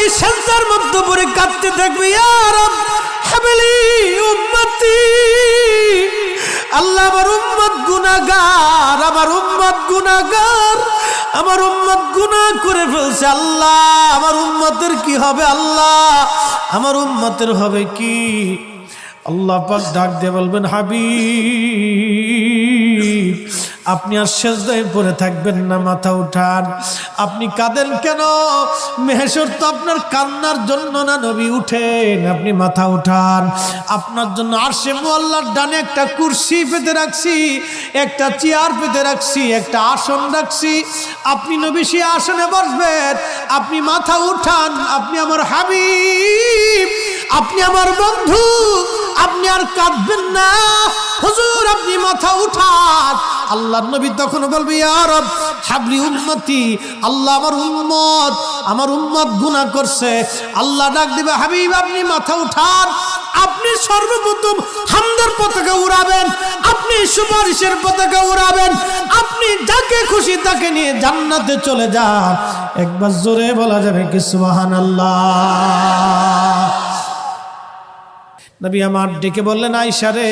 ওই সেন্সার মধ্যে পরে কাঁদতে থাকবে উম্মতি। আল্লাহ আমার উম্মত গুনাহগার, আমার উম্মত গুনাহগার, আমার উম্মত গুনাহ করে ফেলছে আল্লাহ। আমার উম্মতের কি হবে আল্লাহ? আমার উম্মতের হবে কি? আল্লাহ পাক ডাক দিয়ে বলবেন, হাবিব। আপনি আর সেজদায় পড়ে থাকবেন না, মাথা উঠান। আপনি কাঁদেন কেন? মেহেশ্বর তো আপনার কান্নার জন্য না, নবী, উঠেন। আপনি মাথা উঠান। আপনার জন্য আর সে মোল্লার ডানে একটা কুর্সি পেতে রাখছি, একটা চেয়ার পেতে রাখছি, একটা আসন রাখছি। আপনি নবী, সে আসনে বসবেন। আপনি মাথা উঠান, আপনি আমার হাবিব, আপনি আমার বন্ধু, আপনি আর কাঁদবেন না। হুজুর, আপনি মাথা উঠান। আল্লাহ নবী তখন বলবে আর হাবলি উম্মতি, আল্লাহ আমার উম্মত আমার উম্মত গুনাহ করছে। আল্লাহ ডাক দিবে, হাবিব, আপনি মাথা উঠান, আপনি সর্বপ্রথম হামদের পতাকা উড়াবেন, আপনি সুপারিশের পতাকা উড়াবেন, আপনি যাকে খুশি তাকে নিয়ে জান্নাতে চলে যান। একবার জোরে বলা যাবে কি, সুবহানাল্লাহ। নবী আমার ডেকে বললেন আইসারে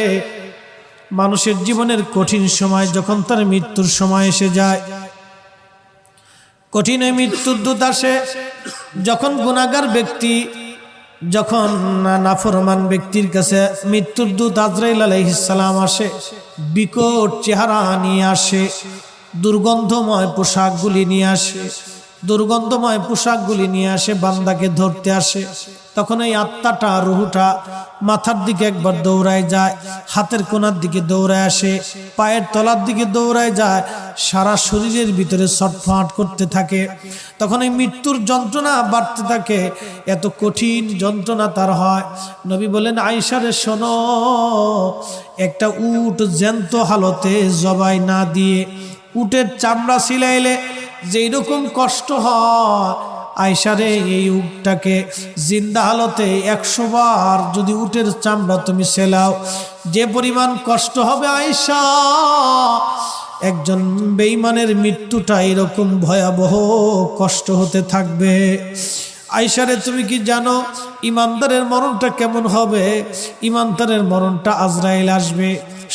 মানুষের জীবনের কঠিন সময় যখন তার মৃত্যুর সময় এসে যায়। কঠিন মৃত্যুর দূত আসে যখন গুণাগার ব্যক্তি, যখন নাফরমান ব্যক্তির কাছে মৃত্যুর দূত আজরাইল আলাইহিসালাম আসে, বিকট চেহারা নিয়ে আসে, দুর্গন্ধময় পোশাকগুলি নিয়ে আসে, দুর্গন্ধময় পোশাকগুলি নিয়ে আসে, বান্দাকে ধরতে আসে। তখন এই আত্মাটা, রুহুটা মাথার দিকে একবার দৌড়ায় যায়, হাতের কোনার দিকে দৌড়ায় আসে, পায়ের তলার দিকে দৌড়ায় যায়, সারা শরীরের ভিতরে ছটফাট করতে থাকে। তখন এই মৃত্যুর যন্ত্রণা বাড়তে থাকে, এত কঠিন যন্ত্রণা তার হয়। নবী বলেন আইসারে শোনো, একটা উট জ্যান্ত হালতে জবাই না দিয়ে, উটের চামড়া সিলাইলে যেই রকম কষ্ট হয় আয়সারে এই উটটাকে জিন্দা হালতে একশো বার যদি উটের চামড়া তুমি সেলাও, যে পরিমাণ কষ্ট হবে আয়সা একজন বেইমানের মৃত্যুটা এরকম ভয়াবহ কষ্ট হতে থাকবে। আইসারে তুমি কি জানো ইমানদারের মরণটা কেমন হবে? ইমানদারের মরণটা আজরাইল আসবে।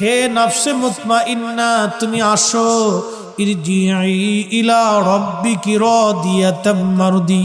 হে নফসে মুতমাইন্না তুমি আসো ইলা রাব্বিকি রাদিয়াতাম মারদি।